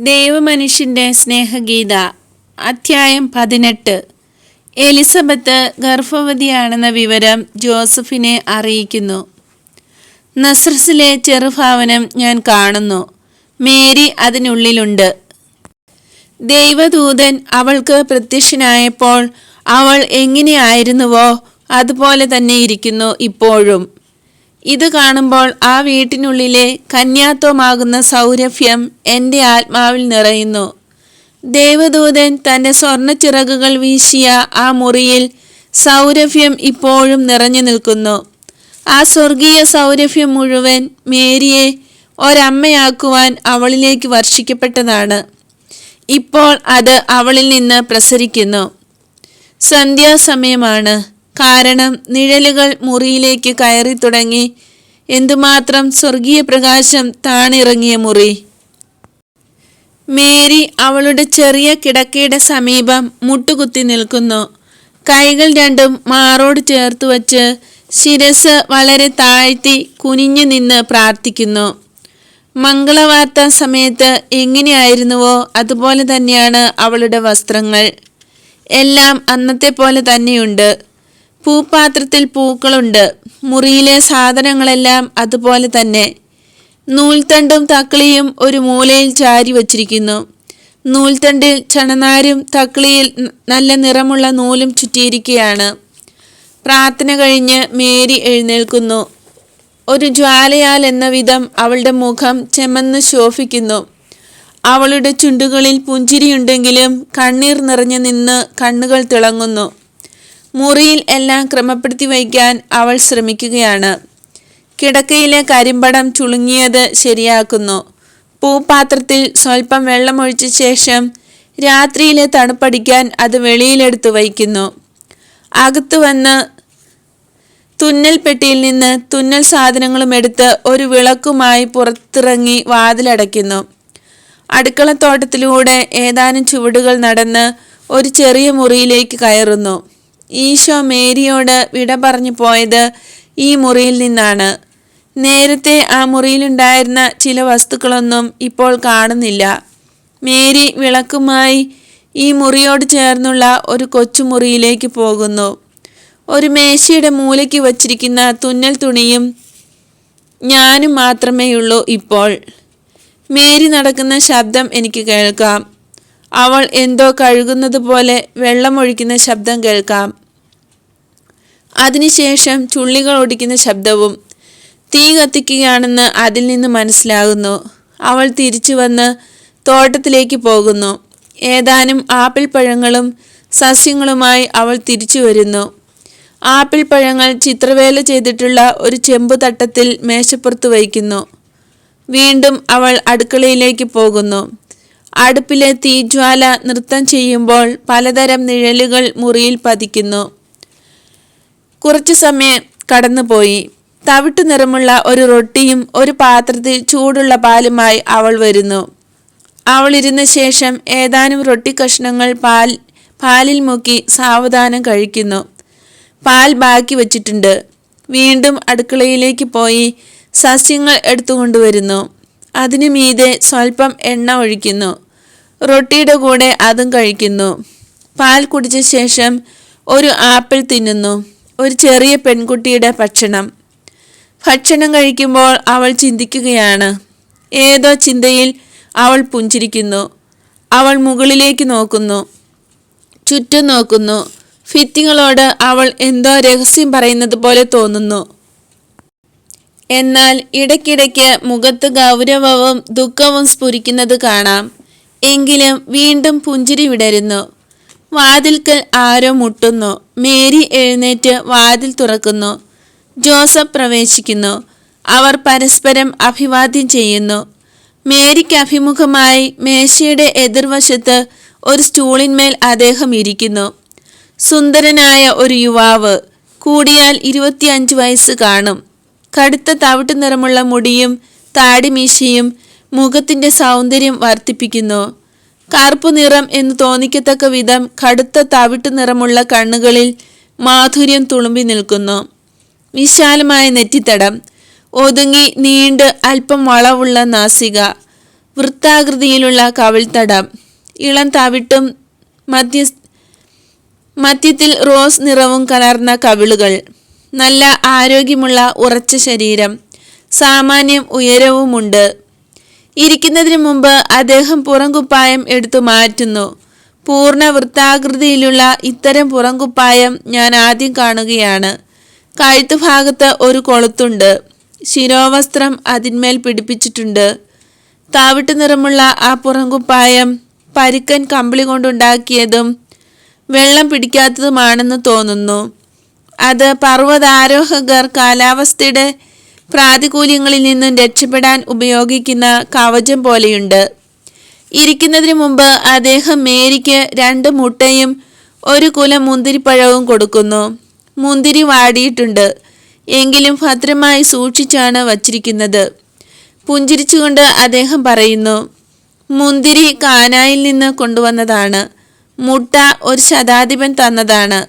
ദൈവമനുഷ്യന്റെ സ്നേഹഗീത അധ്യായം പതിനെട്ട്. എലിസബത്ത് ഗർഭവതിയാണെന്ന വിവരം ജോസഫിനെ അറിയിക്കുന്നു. നസ്രസിലെ ചെറുഭാവനം ഞാൻ കാണുന്നു. മേരി അതിനുള്ളിലുണ്ട്. ദൈവദൂതൻ അവൾക്ക് പ്രത്യക്ഷനായപ്പോൾ അവൾ എങ്ങനെയായിരുന്നുവോ അതുപോലെ തന്നെ ഇരിക്കുന്നു ഇപ്പോഴും. ഇത് കാണുമ്പോൾ ആ വീട്ടിനുള്ളിലെ കന്യാത്വമാകുന്ന സൗരഭ്യം എന്റെ ആത്മാവിൽ നിറയുന്നു. ദേവദൂതൻ തന്റെ സ്വർണച്ചിറകുകൾ വീശിയ ആ മുറിയിൽ സൗരഭ്യം ഇപ്പോഴും നിറഞ്ഞു നിൽക്കുന്നു. ആ സ്വർഗീയ സൗരഭ്യം മുഴുവൻ മേരിയെ ഒരമ്മയാക്കുവാൻ അവളിലേക്ക് വർഷിക്കപ്പെട്ടതാണ്. ഇപ്പോൾ അത് അവളിൽ നിന്ന് പ്രസരിക്കുന്നു. സന്ധ്യാസമയമാണ്. കാരണം നിഴലുകൾ മുറിയിലേക്ക് കയറി തുടങ്ങി. എന്തുമാത്രം സ്വർഗീയ പ്രകാശം താണിറങ്ങിയ മുറി. മേരി അവളുടെ ചെറിയ കിടക്കയുടെ സമീപം മുട്ടുകുത്തി നിൽക്കുന്നു. കൈകൾ രണ്ടും മാറോട് ചേർത്ത് വച്ച് ശിരസ് വളരെ താഴ്ത്തി കുനിഞ്ഞു നിന്ന് പ്രാർത്ഥിക്കുന്നു. മംഗളവാർത്ത സമയത്ത് എങ്ങനെയായിരുന്നുവോ അതുപോലെ തന്നെയാണ് അവളുടെ വസ്ത്രങ്ങൾ. എല്ലാം അന്നത്തെ പോലെ തന്നെയുണ്ട്. പൂപ്പാത്രത്തിൽ പൂക്കളുണ്ട്. മുറിയിലെ സാധനങ്ങളെല്ലാം അതുപോലെ തന്നെ. നൂൽത്തണ്ടും തക്കളിയും ഒരു മൂലയിൽ ചാരി വച്ചിരിക്കുന്നു. നൂൽത്തണ്ടിൽ ചണനാരും തക്കളിയിൽ നല്ല നിറമുള്ള നൂലും ചുറ്റിയിരിക്കുകയാണ്. പ്രാർത്ഥന കഴിഞ്ഞ് മേരി എഴുന്നേൽക്കുന്നു. ഒരു ജ്വാലയാൽ എന്ന വിധം അവളുടെ മുഖം ചെമന്ന് ശോഭിക്കുന്നു. അവളുടെ ചുണ്ടുകളിൽ പുഞ്ചിരിയുണ്ടെങ്കിലും കണ്ണീർ നിറഞ്ഞു നിന്ന് കണ്ണുകൾ തിളങ്ങുന്നു. മുറിയിൽ എല്ലാം ക്രമപ്പെടുത്തി വയ്ക്കാൻ അവൾ ശ്രമിക്കുകയാണ്. കിടക്കയിലെ കരിമ്പടം ചുളുങ്ങിയത് ശരിയാക്കുന്നു. പൂപാത്രത്തിൽ സ്വല്പം വെള്ളമൊഴിച്ച ശേഷം രാത്രിയിലെ തണുപ്പടിക്കാൻ അത് വെളിയിലെടുത്ത് വയ്ക്കുന്നു. അകത്തു വന്ന് തുന്നൽ പെട്ടിയിൽ നിന്ന് തുന്നൽ സാധനങ്ങളും എടുത്ത് ഒരു വിളക്കുമായി പുറത്തിറങ്ങി വാതിലടയ്ക്കുന്നു. അടുക്കളത്തോട്ടത്തിലൂടെ ഏതാനും ചുവടുകൾ നടന്ന് ഒരു ചെറിയ മുറിയിലേക്ക് കയറുന്നു. ഈശോ മേരിയോട് വിട പറഞ്ഞു പോയത് ഈ മുറിയിൽ നിന്നാണ്. നേരത്തെ ആ മുറിയിലുണ്ടായിരുന്ന ചില വസ്തുക്കളൊന്നും ഇപ്പോൾ കാണുന്നില്ല. മേരി വിളക്കുമായി ഈ മുറിയോട് ചേർന്നുള്ള ഒരു കൊച്ചുമുറിയിലേക്ക് പോകുന്നു. ഒരു മേശയുടെ മൂലയ്ക്ക് വച്ചിരിക്കുന്ന തുന്നൽ തുണിയും ഞാനും മാത്രമേയുള്ളൂ ഇപ്പോൾ. മേരി നടക്കുന്ന ശബ്ദം എനിക്ക് കേൾക്കാം. അവൾ എന്തോ കഴുകുന്നത് പോലെ വെള്ളമൊഴിക്കുന്ന ശബ്ദം കേൾക്കാം. അതിനുശേഷം ചുള്ളികൾ ഒടിക്കുന്ന ശബ്ദവും തീ കത്തിക്കുകയാണെന്ന് അതിൽ നിന്ന് മനസ്സിലാകുന്നു. അവൾ തിരിച്ചു വന്ന് തോട്ടത്തിലേക്ക് പോകുന്നു. ഏതാനും ആപ്പിൾ പഴങ്ങളും സസ്യങ്ങളുമായി അവൾ തിരിച്ചു വരുന്നു. ആപ്പിൾ പഴങ്ങൾ ചിത്രവേല ചെയ്തിട്ടുള്ള ഒരു ചെമ്പു തട്ടത്തിൽ മേശപ്പുറത്ത് വയ്ക്കുന്നു. വീണ്ടും അവൾ അടുക്കളയിലേക്ക് പോകുന്നു. അടുപ്പിലെ തീജ്വാല നൃത്തം ചെയ്യുമ്പോൾ പലതരം നിഴലുകൾ മുറിയിൽ പതിക്കുന്നു. കുറച്ചു സമയം കടന്നുപോയി. തവിട്ടു നിറമുള്ള ഒരു റൊട്ടിയും ഒരു പാത്രത്തിൽ ചൂടുള്ള പാലുമായി അവൾ വരുന്നു. അവൾ ഇരുന്ന ശേഷം ഏതാനും റൊട്ടി കഷ്ണങ്ങൾ പാൽ പാലിൽ മുക്കി സാവധാനം കഴിക്കുന്നു. പാൽ ബാക്കി വച്ചിട്ടുണ്ട്. വീണ്ടും അടുക്കളയിലേക്ക് പോയി സസ്യങ്ങൾ എടുത്തുകൊണ്ടുവരുന്നു. അതിനു മീതെ സ്വല്പം എണ്ണ ഒഴിക്കുന്നു. റൊട്ടിയുടെ കൂടെ അതും കഴിക്കുന്നു. പാൽ കുടിച്ച ശേഷം ഒരു ആപ്പിൾ തിന്നുന്നു. ഒരു ചെറിയ പെൺകുട്ടിയുടെ ഭക്ഷണം. ഭക്ഷണം കഴിക്കുമ്പോൾ അവൾ ചിന്തിക്കുകയാണ്. ഏതോ ചിന്തയിൽ അവൾ പുഞ്ചിരിക്കുന്നു. അവൾ മുകളിലേക്ക് നോക്കുന്നു. ചുറ്റും നോക്കുന്നു. ഭിത്തികളോട് അവൾ എന്തോ രഹസ്യം പറയുന്നത് പോലെ തോന്നുന്നു. എന്നാൽ ഇടയ്ക്കിടയ്ക്ക് മുഖത്ത് ഗൗരവവും ദുഃഖവും സ്ഫുരിക്കുന്നത് കാണാം. എങ്കിലും വീണ്ടും പുഞ്ചിരി വിടരുന്നു. വാതിൽക്കൽ ആരോ മുട്ടുന്നു. മേരി എഴുന്നേറ്റ് വാതിൽ തുറക്കുന്നു. ജോസഫ് പ്രവേശിക്കുന്നു. അവർ പരസ്പരം അഭിവാദ്യം ചെയ്യുന്നു. മേരിക്ക് അഭിമുഖമായി മേശയുടെ എതിർവശത്ത് ഒരു സ്റ്റൂളിന്മേൽ അദ്ദേഹം ഇരിക്കുന്നു. സുന്ദരനായ ഒരു യുവാവ്. കൂടിയാൽ ഇരുപത്തിയഞ്ച് വയസ്സ് കാണും. കടുത്ത തവിട്ട് നിറമുള്ള മുടിയും താടിമീശയും മുഖത്തിന്റെ സൗന്ദര്യം വർദ്ധിപ്പിക്കുന്നു. കറുപ്പ് നിറം എന്ന് തോന്നിക്കത്തക്ക വിധം കടുത്ത തവിട്ട് നിറമുള്ള കണ്ണുകളിൽ മാധുര്യം തുളുമ്പി നിൽക്കുന്നു. വിശാലമായ നെറ്റിത്തടം ഒതുങ്ങി നീണ്ട് അല്പം വളവുള്ള നാസിക വൃത്താകൃതിയിലുള്ള കവിൾത്തടം ഇളം തവിട്ടും മധ്യ മധ്യത്തിൽ റോസ് നിറവും കലർന്ന കവിളുകൾ. നല്ല ആരോഗ്യമുള്ള ഉറച്ച ശരീരം സാമാന്യം ഉയരവുമുണ്ട്. ഇരിക്കുന്നതിന് മുമ്പ് അദ്ദേഹം പുറംകുപ്പായം എടുത്തു മാറ്റുന്നു. പൂർണ വൃത്താകൃതിയിലുള്ള ഇത്തരം പുറംകുപ്പായം ഞാൻ ആദ്യം കാണുകയാണ്. കഴുത്തു ഭാഗത്ത് ഒരു കൊളുത്തുണ്ട്. ശിരോവസ്ത്രം അതിന്മേൽ പിടിപ്പിച്ചിട്ടുണ്ട്. താവിട്ട് നിറമുള്ള ആ പുറംകുപ്പായം പരുക്കൻ കമ്പിളി കൊണ്ടുണ്ടാക്കിയതും വെള്ളം പിടിക്കാത്തതുമാണെന്ന് തോന്നുന്നു. അത് പർവതാരോഹകർ കാലാവസ്ഥയുടെ പ്രാതികൂല്യങ്ങളിൽ നിന്നും രക്ഷപ്പെടാൻ ഉപയോഗിക്കുന്ന കവചം പോലെയുണ്ട്. ഇരിക്കുന്നതിന് മുമ്പ് അദ്ദേഹം മേരിക്ക് രണ്ട് മുട്ടയും ഒരു കുല മുന്തിരിപ്പഴവും കൊടുക്കുന്നു. മുന്തിരി വാടിയിട്ടുണ്ട്. എങ്കിലും ഭദ്രമായി സൂക്ഷിച്ചാണ് വച്ചിരിക്കുന്നത്. പുഞ്ചിരിച്ചുകൊണ്ട് അദ്ദേഹം പറയുന്നു മുന്തിരി കാനായിൽ നിന്ന് കൊണ്ടുവന്നതാണ്. മുട്ട ഒരു ശതാധിപൻ തന്നതാണ്.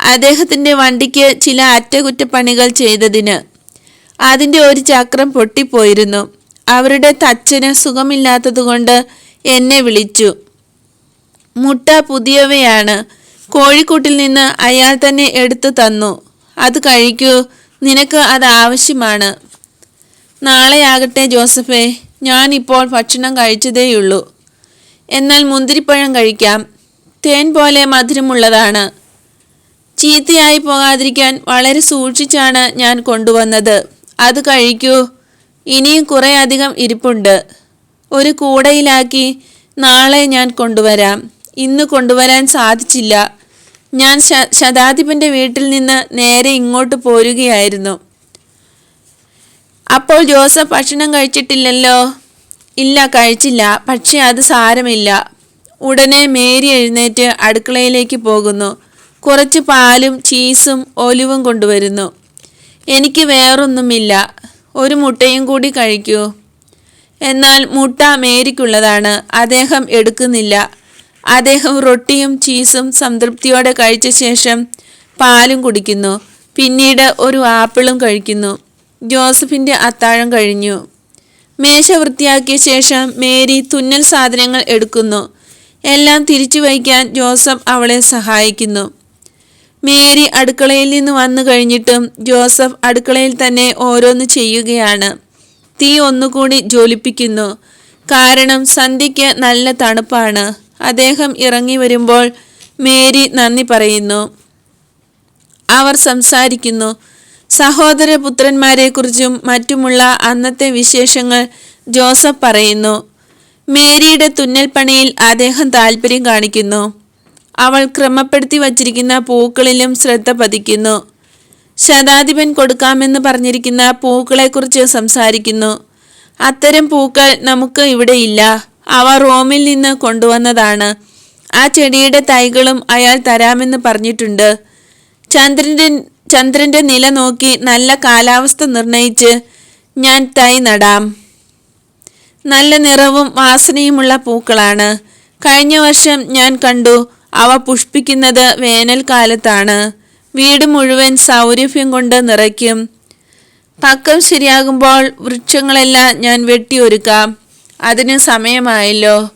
അദ്ദേഹത്തിന്റെ വണ്ടിക്ക് ചില അറ്റകുറ്റപ്പണികൾ ചെയ്തതിന് അതിന്റെ ഒരു ചക്രം പൊട്ടിപ്പോയിരുന്നു. അവരുടെ തച്ചന് സുഖമില്ലാത്തതുകൊണ്ട് എന്നെ വിളിച്ചു. മുട്ട പുതിയവയാണ്. കോഴിക്കൂട്ടിൽ നിന്ന് അയാൾ തന്നെ എടുത്തു തന്നു. അത് കഴിക്കൂ നിനക്ക് അത് ആവശ്യമാണ്. നാളെയാകട്ടെ ജോസഫേ ഞാനിപ്പോൾ ഭക്ഷണം കഴിച്ചതേയുള്ളൂ. എന്നാൽ മുന്തിരിപ്പഴം കഴിക്കാം. തേൻ പോലെ മധുരമുള്ളതാണ്. ചീത്തയായി പോകാതിരിക്കാൻ വളരെ സൂക്ഷിച്ചാണ് ഞാൻ കൊണ്ടുവന്നത്. അത് കഴിക്കൂ. ഇനിയും കുറേ അധികം ഇരിപ്പുണ്ട്. ഒരു കൂടയിലാക്കി നാളെ ഞാൻ കൊണ്ടുവരാം. ഇന്ന് കൊണ്ടുവരാൻ സാധിച്ചില്ല. ഞാൻ ശതാധിപന്റെ വീട്ടിൽ നിന്ന് നേരെ ഇങ്ങോട്ട് പോരുകയായിരുന്നു. അപ്പോൾ ജോസഫ് ഭക്ഷണം കഴിച്ചിട്ടില്ലല്ലോ? ഇല്ല കഴിച്ചില്ല. പക്ഷേ അത് സാരമില്ല. ഉടനെ മേരി എഴുന്നേറ്റ് അടുക്കളയിലേക്ക് പോകുന്നു. കുറച്ച് പാലും ചീസും ഒലിവും കൊണ്ടുവരുന്നു. എനിക്ക് വേറൊന്നുമില്ല. ഒരു മുട്ടയും കൂടി കഴിക്കൂ. എന്നാൽ മുട്ട മേരിക്കുള്ളതാണ്. അദ്ദേഹം എടുക്കുന്നില്ല. അദ്ദേഹം റൊട്ടിയും ചീസും സംതൃപ്തിയോടെ കഴിച്ച ശേഷം പാലും കുടിക്കുന്നു. പിന്നീട് ഒരു ആപ്പിളും കഴിക്കുന്നു. ജോസഫിന്റെ അത്താഴം കഴിഞ്ഞു. മേശ വൃത്തിയാക്കിയ ശേഷം മേരി തുന്നൽ സാധനങ്ങൾ എടുക്കുന്നു. എല്ലാം തിരിച്ചു വയ്ക്കാൻ ജോസഫ് അവളെ സഹായിക്കുന്നു. മേരി അടുക്കളയിൽ നിന്ന് വന്നു കഴിഞ്ഞിട്ടും ജോസഫ് അടുക്കളയിൽ തന്നെ ഓരോന്ന് ചെയ്യുകയാണ്. തീ ഒന്നുകൂടി ജ്വലിപ്പിക്കുന്നു. കാരണം സന്ധ്യയ്ക്ക് നല്ല തണുപ്പാണ്. അദ്ദേഹം ഇറങ്ങി വരുമ്പോൾ മേരി നന്ദി പറയുന്നു. അവർ സംസാരിക്കുന്നു. സഹോദരപുത്രന്മാരെക്കുറിച്ചും മറ്റുമുള്ള അന്നത്തെ വിശേഷങ്ങൾ ജോസഫ് പറയുന്നു. മേരിയുടെ തുന്നൽ പണിയിൽ അദ്ദേഹം താല്പര്യം കാണിക്കുന്നു. അവൾ ക്രമപ്പെടുത്തി വച്ചിരിക്കുന്ന പൂക്കളിലും ശ്രദ്ധ പതിക്കുന്നു. ശതാധിപൻ കൊടുക്കാമെന്ന് പറഞ്ഞിരിക്കുന്ന പൂക്കളെക്കുറിച്ച് സംസാരിക്കുന്നു. അത്തരം പൂക്കൾ നമുക്ക് ഇവിടെ ഇല്ല. അവ റോമിൽ നിന്ന് കൊണ്ടുവന്നതാണ്. ആ ചെടിയുടെ തൈകളും അയാൾ തരാമെന്ന് പറഞ്ഞിട്ടുണ്ട്. ചന്ദ്രന്റെ ചന്ദ്രന്റെ നില നോക്കി നല്ല കാലാവസ്ഥ നിർണയിച്ച് ഞാൻ തൈ നടാം. നല്ല നിറവും വാസനയുമുള്ള പൂക്കളാണ്. കഴിഞ്ഞ വർഷം ഞാൻ കണ്ടു. അവ പുഷ്പിക്കുന്നത് വേനൽക്കാലത്താണ്. വീട് മുഴുവൻ സൗരഭ്യം കൊണ്ട് നിറയ്ക്കും. പക്കം ശരിയാകുമ്പോൾ വൃക്ഷങ്ങളെല്ലാം ഞാൻ വെട്ടിയൊരുക്കാം. അതിന് സമയമായല്ലോ.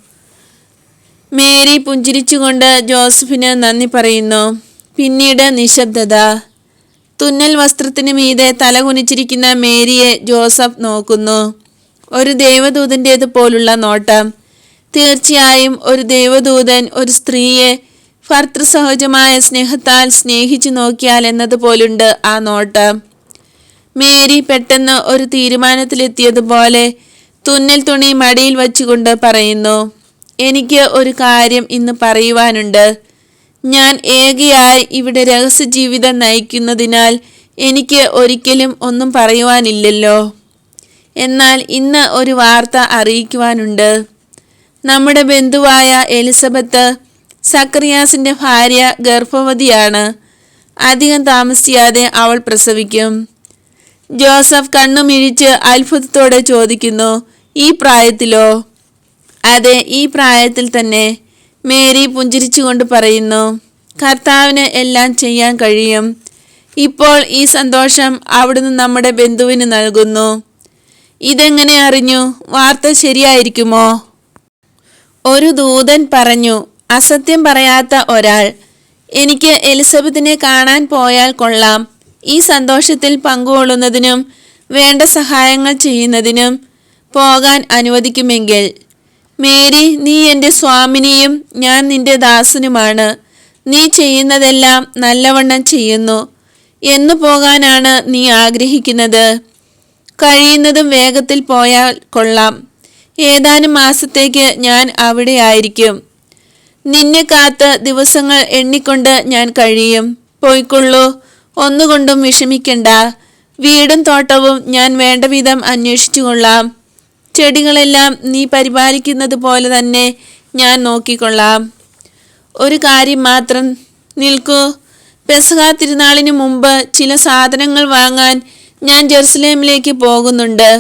മേരി പുഞ്ചിരിച്ചുകൊണ്ട് ജോസഫിന് നന്ദി പറയുന്നു. പിന്നീട് നിശബ്ദത. തുന്നൽ വസ്ത്രത്തിന് മീതെ തലകുനിച്ചിരിക്കുന്ന മേരിയെ ജോസഫ് നോക്കുന്നു. ഒരു ദൈവദൂതന്റേത് പോലുള്ള നോട്ടം. തീർച്ചയായും ഒരു ദേവദൂതൻ ഒരു സ്ത്രീയെ ഭർത്തൃസഹജമായ സ്നേഹത്താൽ സ്നേഹിച്ചു നോക്കിയാൽ എന്നതുപോലുണ്ട് ആ നോട്ട്. മേരി പെട്ടെന്ന് ഒരു തീരുമാനത്തിലെത്തിയതുപോലെ തുന്നൽ തുണി മടിയിൽ വച്ചുകൊണ്ട് പറയുന്നു എനിക്ക് ഒരു കാര്യം ഇന്ന് പറയുവാനുണ്ട്. ഞാൻ ഏകയായി ഇവിടെ രഹസ്യ ജീവിതം നയിക്കുന്നതിനാൽ എനിക്ക് ഒരിക്കലും ഒന്നും പറയുവാനില്ലല്ലോ. എന്നാൽ ഇന്ന് ഒരു വാർത്ത അറിയിക്കുവാനുണ്ട്. നമ്മുടെ ബന്ധുവായ എലിസബത്ത് സക്രിയാസിന്റെ ഭാര്യ ഗർഭവതിയാണ്. അധികം താമസിയാതെ അവൾ പ്രസവിക്കും. ജോസഫ് കണ്ണുമിഴിച്ച് അത്ഭുതത്തോടെ ചോദിക്കുന്നു ഈ പ്രായത്തിലോ? അതെ ഈ പ്രായത്തിൽ തന്നെ മേരി പുഞ്ചിരിച്ചുകൊണ്ട് പറയുന്നു. കർത്താവിന് എല്ലാം ചെയ്യാൻ കഴിയും. ഇപ്പോൾ ഈ സന്തോഷം അവിടുന്ന് നമ്മുടെ ബന്ധുവിന് നൽകുന്നു. ഇതെങ്ങനെ അറിഞ്ഞു? വാർത്ത ശരിയായിരിക്കുമോ? ഒരു ദൂതൻ പറഞ്ഞു അസത്യം പറയാത്ത ഒരാൾ. എനിക്ക് എലിസബത്തിനെ കാണാൻ പോയാൽ കൊള്ളാം. ഈ സന്തോഷത്തിൽ പങ്കുകൊള്ളുന്നതിനും വേണ്ട സഹായങ്ങൾ ചെയ്യുന്നതിനും പോകാൻ അനുവദിക്കുമെങ്കിൽ. മേരി നീ എന്റെ സ്വാമിനിയും ഞാൻ നിന്റെ ദാസനുമാണ്. നീ ചെയ്യുന്നതെല്ലാം നല്ലവണ്ണം ചെയ്യുന്നു. എന്നു പോകാനാണ് നീ ആഗ്രഹിക്കുന്നത്. കഴിയുന്നതും വേഗത്തിൽ പോയാൽ കൊള്ളാം. ഏതാനും മാസത്തേക്ക് ഞാൻ അവിടെ ആയിരിക്കും. നിന്നെ കാത്ത് ദിവസങ്ങൾ എണ്ണിക്കൊണ്ട് ഞാൻ കഴിയും. പോയിക്കൊള്ളൂ. ഒന്നുകൊണ്ടും വിഷമിക്കണ്ട. വീടും തോട്ടവും ഞാൻ വേണ്ട വിധം അന്വേഷിച്ചു കൊള്ളാം ചെടികളെല്ലാം നീ പരിപാലിക്കുന്നത് പോലെ തന്നെ ഞാൻ നോക്കിക്കൊള്ളാം. ഒരു കാര്യം മാത്രം നിൽക്കൂ. പെസഹ തിരുനാളിന് മുമ്പ് ചില സാധനങ്ങൾ വാങ്ങാൻ ഞാൻ ജെറുസലേമിലേക്ക് പോകുന്നുണ്ട്.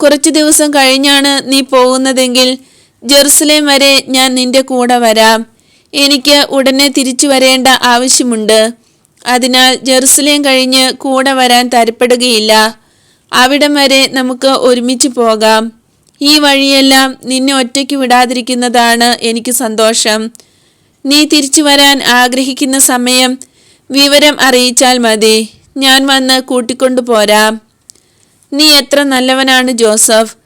കുറച്ച് ദിവസം കഴിഞ്ഞാണ് നീ പോകുന്നതെങ്കിൽ ജെറുസലേം വരെ ഞാൻ നിന്റെ കൂടെ വരാം. എനിക്ക് ഉടനെ തിരിച്ചു വരേണ്ട ആവശ്യമുണ്ട്. അതിനാൽ ജെറുസലേം കഴിഞ്ഞ് കൂടെ വരാൻ തരപ്പെടുകയില്ല. അവിടം വരെ നമുക്ക് ഒരുമിച്ച് പോകാം. ഈ വഴിയെല്ലാം നിന്നെ ഒറ്റയ്ക്ക് വിടാതിരിക്കുന്നതാണ് എനിക്ക് സന്തോഷം. നീ തിരിച്ചു വരാൻ ആഗ്രഹിക്കുന്ന സമയം വിവരം അറിയിച്ചാൽ മതി. ഞാൻ വന്ന് കൂട്ടിക്കൊണ്ടു പോരാം നീ എത്ര നല്ലവനാണ് ജോസഫ്.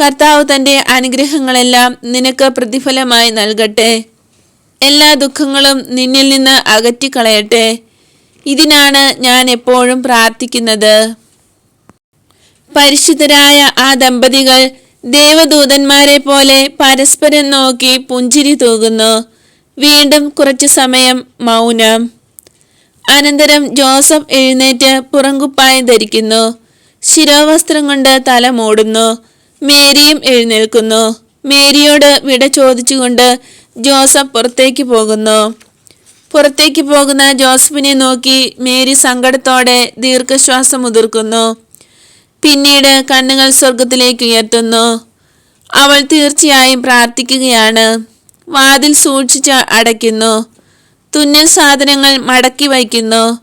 കർത്താവ് തന്റെ അനുഗ്രഹങ്ങളെല്ലാം നിനക്ക് പ്രതിഫലമായി നൽകട്ടെ. എല്ലാ ദുഃഖങ്ങളും നിന്നിൽ നിന്ന് അകറ്റിക്കളയട്ടെ. ഇതിനാണ് ഞാൻ എപ്പോഴും പ്രാർത്ഥിക്കുന്നത്. പരിശുദ്ധരായ ആ ദമ്പതികൾ ദേവദൂതന്മാരെ പോലെ പരസ്പരം നോക്കി പുഞ്ചിരി തൂകുന്നു. വീണ്ടും കുറച്ചു സമയം മൗനം. അനന്തരം ജോസഫ് എഴുന്നേറ്റ് പുറങ്കുപ്പായം ധരിക്കുന്നു. ശിരോവസ്ത്രം കൊണ്ട് തല മൂടുന്നു. മേരിയും എഴുന്നേൽക്കുന്നു. മേരിയോട് വിട ചോദിച്ചുകൊണ്ട് ജോസഫ് പുറത്തേക്ക് പോകുന്നു. പുറത്തേക്ക് പോകുന്ന ജോസഫിനെ നോക്കി മേരി സങ്കടത്തോടെ ദീർഘശ്വാസം മുതിർക്കുന്നു. പിന്നീട് കണ്ണുകൾ സ്വർഗത്തിലേക്ക് ഉയർത്തുന്നു. അവൾ തീർച്ചയായും പ്രാർത്ഥിക്കുകയാണ്. വാതിൽ സൂക്ഷിച്ച് അടയ്ക്കുന്നു. തുന്നൽ സാധനങ്ങൾ മടക്കി വയ്ക്കുന്നു.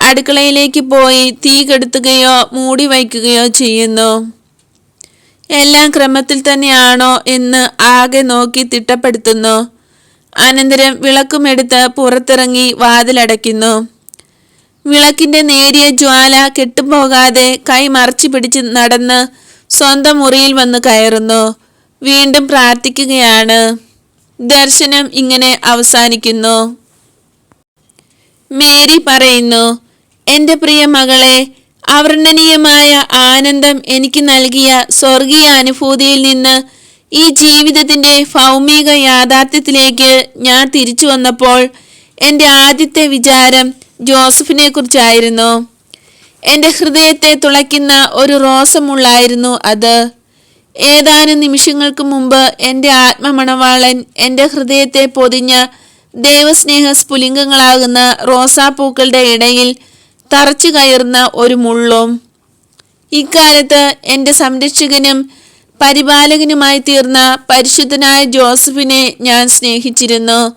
അടുക്കളയിലേക്ക് പോയി തീ കെടുത്തുകയോ മൂടി വയ്ക്കുകയോ ചെയ്യുന്നു. എല്ലാം ക്രമത്തിൽ തന്നെയാണോ എന്ന് ആകെ നോക്കി തിട്ടപ്പെടുത്തുന്നു. അനന്തരം വിളക്കുമെടുത്ത് പുറത്തിറങ്ങി വാതിലടയ്ക്കുന്നു. വിളക്കിന്റെ നേരിയ ജ്വാല കെട്ടുപോകാതെ കൈ മറച്ചു പിടിച്ച് നടന്ന് സ്വന്തം മുറിയിൽ വന്ന് കയറുന്നു. വീണ്ടും പ്രാർത്ഥിക്കുകയാണ്. ദർശനം ഇങ്ങനെ അവസാനിക്കുന്നു. മേരി പറയുന്നു എന്റെ പ്രിയ മകളെ അവർണനീയമായ ആനന്ദം എനിക്ക് നൽകിയ സ്വർഗീയ അനുഭൂതിയിൽ നിന്ന് ഈ ജീവിതത്തിന്റെ ഭൗമിക യാഥാർത്ഥ്യത്തിലേക്ക് ഞാൻ തിരിച്ചു വന്നപ്പോൾ എന്റെ ആദ്യത്തെ വിചാരം ജോസഫിനെ കുറിച്ചായിരുന്നു. എന്റെ ഹൃദയത്തെ തുളയ്ക്കുന്ന ഒരു റോസമുള്ളായിരുന്നു അത്. ഏതാനും നിമിഷങ്ങൾക്ക് മുമ്പ് എന്റെ ആത്മമണവാളൻ എന്റെ ഹൃദയത്തെ പൊതിഞ്ഞ ദേവസ്നേഹ സ്ഫുലിംഗങ്ങളാകുന്ന റോസാപ്പൂക്കളുടെ ഇടയിൽ തറച്ചു കയറുന്ന ഒരു മുള്ളും. ഇക്കാലത്ത് എന്റെ സംരക്ഷകനും പരിപാലകനുമായി തീർന്ന പരിശുദ്ധനായ ജോസഫിനെ ഞാൻ സ്നേഹിച്ചിരുന്നു.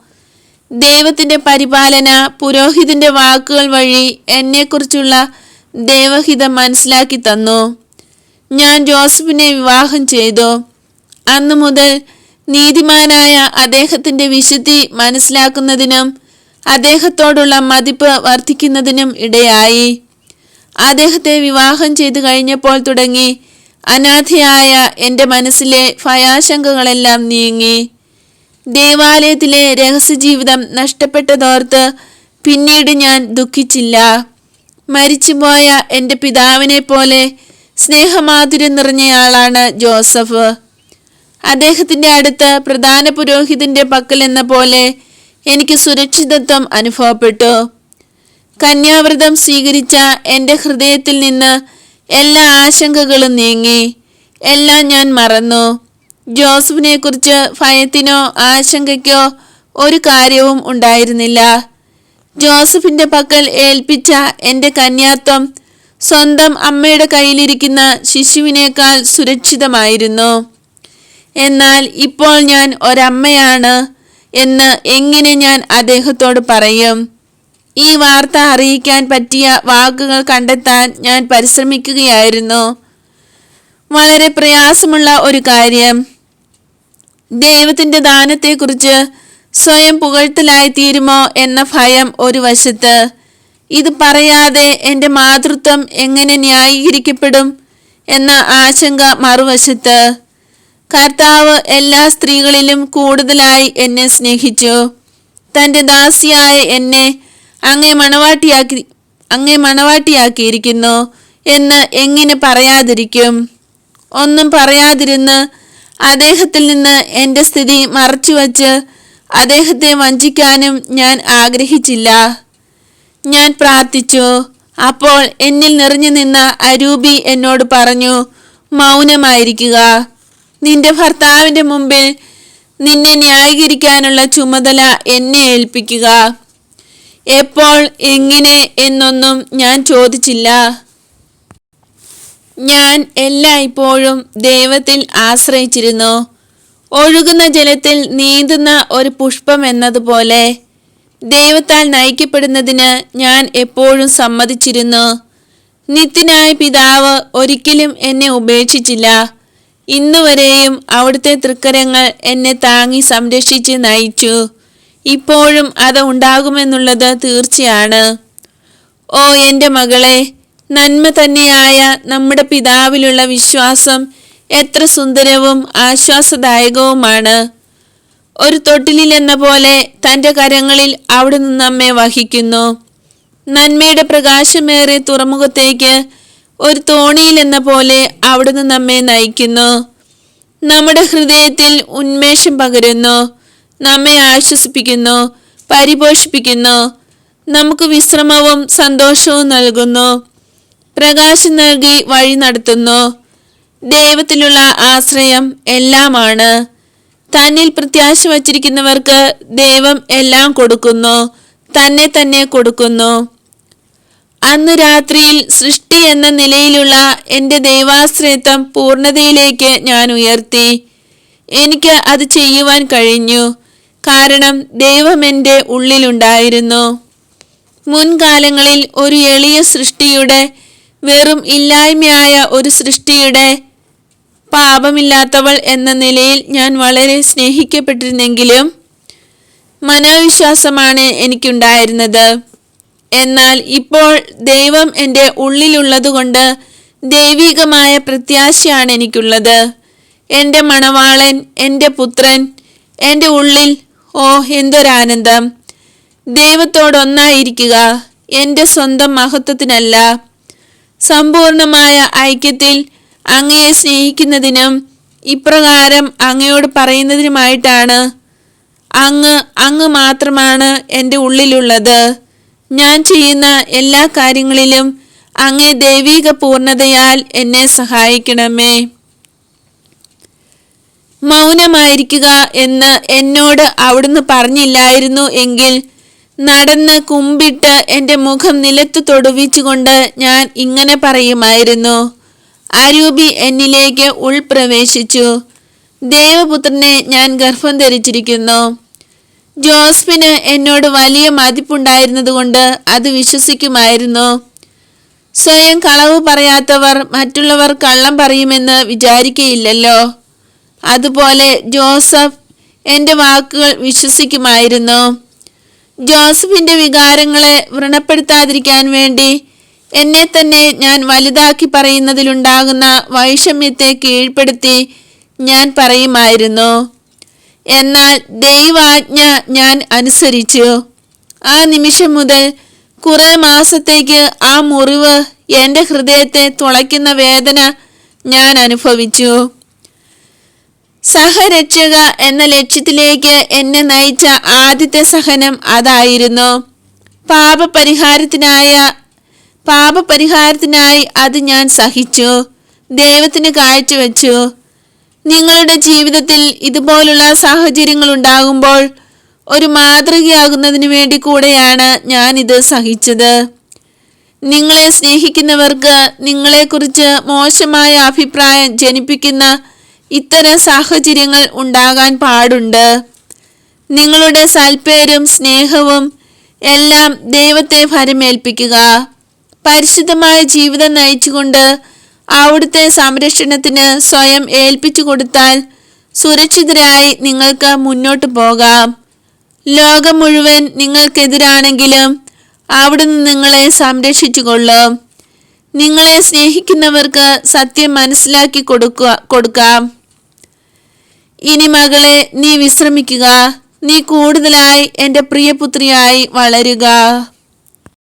ദൈവത്തിന്റെ പരിപാലന പുരോഹിതന്റെ വാക്കുകൾ വഴി എന്നെക്കുറിച്ചുള്ള ദൈവഹിതം മനസ്സിലാക്കി തന്നു. ഞാൻ ജോസഫിനെ വിവാഹം ചെയ്തു. അന്നു മുതൽ നീതിമാനായ അദ്ദേഹത്തിന്റെ വിശുദ്ധി മനസ്സിലാക്കുന്നതിനും അദ്ദേഹത്തോടുള്ള മതിപ്പ് വർദ്ധിക്കുന്നതിനും ഇടയായി. അദ്ദേഹത്തെ വിവാഹം ചെയ്തു കഴിഞ്ഞപ്പോൾ തുടങ്ങി. അനാഥയായ എന്റെ മനസ്സിലെ ഭയാശങ്കകളെല്ലാം നീങ്ങി. ദേവാലയത്തിലെ രഹസ്യജീവിതം നഷ്ടപ്പെട്ടതോർത്ത് പിന്നീട് ഞാൻ ദുഃഖിച്ചില്ല. മരിച്ചുപോയ എന്റെ പിതാവിനെ പോലെ സ്നേഹമാധുര്യം നിറഞ്ഞയാളാണ് ജോസഫ്. അദ്ദേഹത്തിന്റെ അടുത്ത് പ്രധാന പുരോഹിതന്റെ പക്കൽ എന്ന പോലെ എനിക്ക് സുരക്ഷിതത്വം അനുഭവപ്പെട്ടു. കന്യാവ്രതം സ്വീകരിച്ച എന്റെ ഹൃദയത്തിൽ നിന്ന് എല്ലാ ആശങ്കകളും നീങ്ങി. എല്ലാം ഞാൻ മറന്നു. ജോസഫിനെ കുറിച്ച് ഭയത്തിനോ ആശങ്കയ്ക്കോ ഒരു കാര്യവും ഉണ്ടായിരുന്നില്ല. ജോസഫിന്റെ പക്കൽ ഏൽപ്പിച്ച എന്റെ കന്യാത്വം സ്വന്തം അമ്മയുടെ കയ്യിലിരിക്കുന്ന ശിശുവിനേക്കാൾ സുരക്ഷിതമായിരുന്നു. എന്നാൽ ഇപ്പോൾ ഞാൻ ഒരമ്മയാണ്. എന്ന് എങ്ങനെ ഞാൻ അദ്ദേഹത്തോട് പറയും? ഈ വാർത്ത അറിയിക്കാൻ പറ്റിയ വാക്കുകൾ കണ്ടെത്താൻ ഞാൻ പരിശ്രമിക്കുകയായിരുന്നു. വളരെ പ്രയാസമുള്ള ഒരു കാര്യം. ദൈവത്തിന്റെ ദാനത്തെക്കുറിച്ച് സ്വയം പുകഴ്ത്തലായി തീരുമോ എന്ന ഭയം ഒരു വശത്ത്. ഇത് പറയാതെ എന്റെ മാതൃത്വം എങ്ങനെ ന്യായീകരിക്കപ്പെടും എന്ന ആശങ്ക മറുവശത്ത്. കർത്താവ് എല്ലാ സ്ത്രീകളിലും കൂടുതലായി എന്നെ സ്നേഹിച്ചു. തന്റെ ദാസിയായ എന്നെ അങ്ങേ മണവാട്ടിയാക്കി അങ്ങേ മണവാട്ടിയാക്കിയിരിക്കുന്നു എന്ന് എങ്ങനെ പറയാതിരിക്കും? ഒന്നും പറയാതിരുന്ന് അദ്ദേഹത്തിൽ നിന്ന് എന്റെ സ്ഥിതി മറച്ചുവച്ച് അദ്ദേഹത്തെ വഞ്ചിക്കാനും ഞാൻ ആഗ്രഹിച്ചില്ല. ഞാൻ പ്രാർത്ഥിച്ചു അപ്പോൾ എന്നിൽ നിറഞ്ഞു നിന്ന അരൂപി എന്നോട് പറഞ്ഞു മൗനമായിരിക്കുക. നിന്റെ ഭർത്താവിന്റെ മുമ്പിൽ നിന്നെ ന്യായീകരിക്കാനുള്ള ചുമതല എന്നെ ഏൽപ്പിക്കുക. എപ്പോൾ എങ്ങനെ എന്നൊന്നും ഞാൻ ചോദിച്ചില്ല. ഞാൻ എല്ലായ്പ്പോഴും ദൈവത്തിൽ ആശ്രയിച്ചിരുന്നു. ഒഴുകുന്ന ജലത്തിൽ നീന്തുന്ന ഒരു പുഷ്പം എന്നതുപോലെ ദൈവത്താൽ നയിക്കപ്പെടുന്നതിന് ഞാൻ എപ്പോഴും സമ്മതിച്ചിരുന്നു. നിത്യനായ പിതാവ് ഒരിക്കലും എന്നെ ഉപേക്ഷിച്ചില്ല. ഇന്നുവരെയും അവിടുത്തെ തൃക്കരങ്ങൾ എന്നെ താങ്ങി സംരക്ഷിച്ച് നയിച്ചു. ഇപ്പോഴും അത് ഉണ്ടാകുമെന്നുള്ളത് തീർച്ചയാണ്. ഓ എന്റെ മകളെ നന്മ തന്നെയായ നമ്മുടെ പിതാവിലുള്ള വിശ്വാസം എത്ര സുന്ദരവും ആശ്വാസദായകവുമാണ്. ഒരു തൊട്ടിലിൽ എന്ന പോലെ തന്റെ കരങ്ങളിൽ അവിടെ നിന്ന് നമ്മെ വഹിക്കുന്നു. നന്മയുടെ പ്രകാശമേറെ തുറമുഖത്തേക്ക് ഒരു തോണിയിൽ എന്ന പോലെ അവിടുന്ന് നമ്മെ നയിക്കുന്നു. നമ്മുടെ ഹൃദയത്തിൽ ഉന്മേഷം പകരുന്നു. നമ്മെ ആശ്വസിപ്പിക്കുന്നു പരിപോഷിപ്പിക്കുന്നു. നമുക്ക് വിശ്രമവും സന്തോഷവും നൽകുന്നു. പ്രകാശം നൽകി വഴി നടത്തുന്നു. ദൈവത്തിലുള്ള ആശ്രയം എല്ലാമാണ്. തന്നിൽ പ്രത്യാശ വച്ചിരിക്കുന്നവർക്ക് ദൈവം എല്ലാം കൊടുക്കുന്നു. തന്നെ തന്നെ കൊടുക്കുന്നു. അന്ന് രാത്രിയിൽ സൃഷ്ടി എന്ന നിലയിലുള്ള എന്റെ ദൈവാശ്രയത്വം പൂർണതയിലേക്ക് ഞാൻ ഉയർത്തി. എനിക്ക് അത് ചെയ്യുവാൻ കഴിഞ്ഞു. കാരണം ദൈവം എന്റെ ഉള്ളിലുണ്ടായിരുന്നു. മുൻകാലങ്ങളിൽ ഒരു എളിയ സൃഷ്ടിയുടെ വെറും ഇല്ലായ്മയായ ഒരു സൃഷ്ടിയുടെ പാപമില്ലാത്തവൾ എന്ന നിലയിൽ ഞാൻ വളരെ സ്നേഹിക്കപ്പെട്ടിരുന്നെങ്കിലും മനോവിശ്വാസമാണ് എനിക്കുണ്ടായിരുന്നത്. എന്നാൽ ഇപ്പോൾ ദൈവം എന്റെ ഉള്ളിലുള്ളതുകൊണ്ട് ദൈവികമായ പ്രത്യാശയാണ് എനിക്കുള്ളത്. എന്റെ മണവാളൻ എന്റെ പുത്രൻ എന്റെ ഉള്ളിൽ ഓ എന്തൊരാനന്ദം. ദൈവത്തോടൊന്നായിരിക്കുക എന്റെ സ്വന്തം മഹത്വത്തിനല്ല. സമ്പൂർണമായ ഐക്യത്തിൽ അങ്ങയെ സ്നേഹിക്കുന്നതിനും ഇപ്രകാരം അങ്ങയോട് പറയുന്നതിനുമായിട്ടാണ് അങ്ങ് അങ്ങ് മാത്രമാണ് എന്റെ ഉള്ളിലുള്ളത്. ഞാൻ ചെയ്യുന്ന എല്ലാ കാര്യങ്ങളിലും അങ്ങേ ദൈവിക പൂർണതയാൽ എന്നെ സഹായിക്കണമേ. മൗനമായിരിക്കുക എന്ന് എന്നോട് അവിടുന്ന് പറഞ്ഞില്ലായിരുന്നു എങ്കിൽ നടന്ന് കുമ്പിട്ട് എന്റെ മുഖം നിലത്ത് തൊടുവിച്ചുകൊണ്ട് ഞാൻ ഇങ്ങനെ പറയുമായിരുന്നു. അരൂപി എന്നിലേക്ക് ഉൾപ്രവേശിച്ചു. ദേവപുത്രനെ ഞാൻ ഗർഭം ധരിച്ചിരിക്കുന്നു. ജോസ്ഫിന് എന്നോട് വലിയ മതിപ്പുണ്ടായിരുന്നതുകൊണ്ട് അത് വിശ്വസിക്കുമായിരുന്നു. സ്വയം കളവ് പറയാത്തവർ മറ്റുള്ളവർ കള്ളം പറയുമെന്ന് വിചാരിക്കയില്ലല്ലോ. അതുപോലെ ജോസഫ് എന്റെ വാക്കുകൾ വിശ്വസിക്കുമായിരുന്നു. ജോസഫിന്റെ വികാരങ്ങളെ വ്രണപ്പെടുത്താതിരിക്കാൻ വേണ്ടി എന്നെ തന്നെ ഞാൻ വലുതാക്കി പറയുന്നതിലുണ്ടാകുന്ന വൈഷമ്യത്തെ കീഴ്പ്പെടുത്തി ഞാൻ പറയുമായിരുന്നു. എന്നാൽ ദൈവാജ്ഞ ഞാൻ അനുസരിച്ചു. ആ നിമിഷം മുതൽ കുറെ മാസത്തേക്ക് ആ മുറിവ് എന്റെ ഹൃദയത്തെ തുളയ്ക്കുന്ന വേദന ഞാൻ അനുഭവിച്ചു. സഹരക്ഷക എന്ന ലക്ഷ്യത്തിലേക്ക് എന്നെ നയിച്ച ആദ്യത്തെ സഹനം അതായിരുന്നു. പാപപരിഹാരത്തിനായ പാപപരിഹാരത്തിനായി അത് ഞാൻ സഹിച്ചു. ദൈവത്തിന് കാഴ്ചവെച്ചു. നിങ്ങളുടെ ജീവിതത്തിൽ ഇതുപോലുള്ള സാഹചര്യങ്ങൾ ഉണ്ടാകുമ്പോൾ ഒരു മാതൃകയാകുന്നതിന് വേണ്ടി കൂടെയാണ് ഞാൻ ഇത് സഹിച്ചത്. നിങ്ങളെ സ്നേഹിക്കുന്നവർക്ക് നിങ്ങളെക്കുറിച്ച് മോശമായ അഭിപ്രായം ജനിപ്പിക്കുന്ന ഇത്തരം സാഹചര്യങ്ങൾ ഉണ്ടാകാൻ പാടുണ്ട്. നിങ്ങളുടെ സൽപ്പേരും സ്നേഹവും എല്ലാം ദൈവത്തെ ഫലമേൽപ്പിക്കുക പരിശുദ്ധമായ ജീവിതം നയിച്ചുകൊണ്ട് അവിടുത്തെ സംരക്ഷണത്തിന് സ്വയം ഏൽപ്പിച്ചു കൊടുത്താൽ സുരക്ഷിതരായി നിങ്ങൾക്ക് മുന്നോട്ട് പോകാം. ലോകം മുഴുവൻ നിങ്ങൾക്കെതിരാണെങ്കിലും അവിടുന്ന് നിങ്ങളെ സംരക്ഷിച്ചു കൊള്ളും നിങ്ങളെ സ്നേഹിക്കുന്നവർക്ക് സത്യം മനസ്സിലാക്കി കൊടുക്കുക കൊടുക്കാം. ഇനി മകളെ നീ വിശ്രമിക്കുക. നീ കൂടുതലായി എന്റെ പ്രിയപുത്രിയായി വളരുക.